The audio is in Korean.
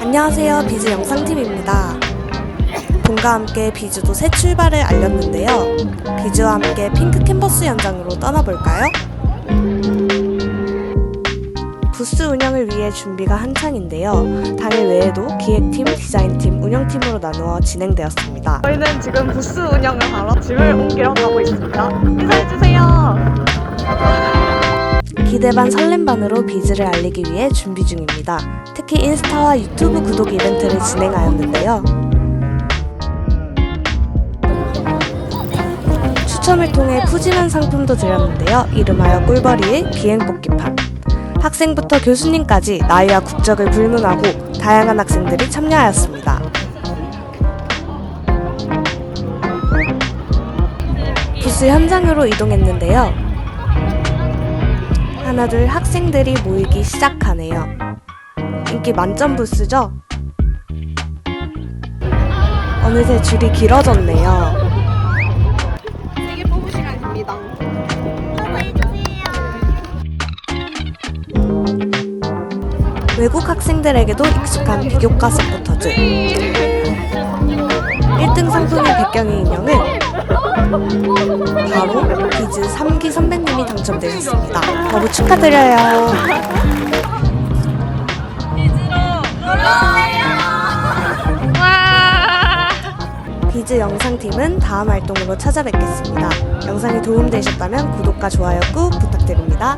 안녕하세요. 비즈 영상팀입니다. 봄과 함께 비즈도 새 출발을 알렸는데요. 비즈와 함께 핑크 캔버스 현장으로 떠나볼까요? 부스 운영을 위해 준비가 한창인데요. 당일 외에도 기획팀, 디자인팀, 운영팀으로 나누어 진행되었습니다. 저희는 지금 부스 운영을 하러 짐을 옮기러 가고 있습니다. 인사해주세요. 기대 반 설렘 반으로 비즈를 알리기 위해 준비 중입니다. 특히 인스타와 유튜브 구독 이벤트를 진행하였는데요. 추첨을 통해 푸짐한 상품도 드렸는데요. 이름하여 꿀벌이의 비행 뽑기판. 학생부터 교수님까지 나이와 국적을 불문하고 다양한 학생들이 참여하였습니다. 부스 현장으로 이동했는데요. 하나둘 학생들이 모이기 시작하네요. 인기 만점 부스죠? 어느새 줄이 길어졌네요. 외국 학생들에게도 익숙한 비교과 서포터즈. 1등 상품의 백경이 인형은 바로 비즈 3기 선배님이 당첨되셨습니다. 너무 축하드려요. 비즈 영상팀은 다음 활동으로 찾아뵙겠습니다. 영상이 도움되셨다면 구독과 좋아요 꾹 부탁드립니다.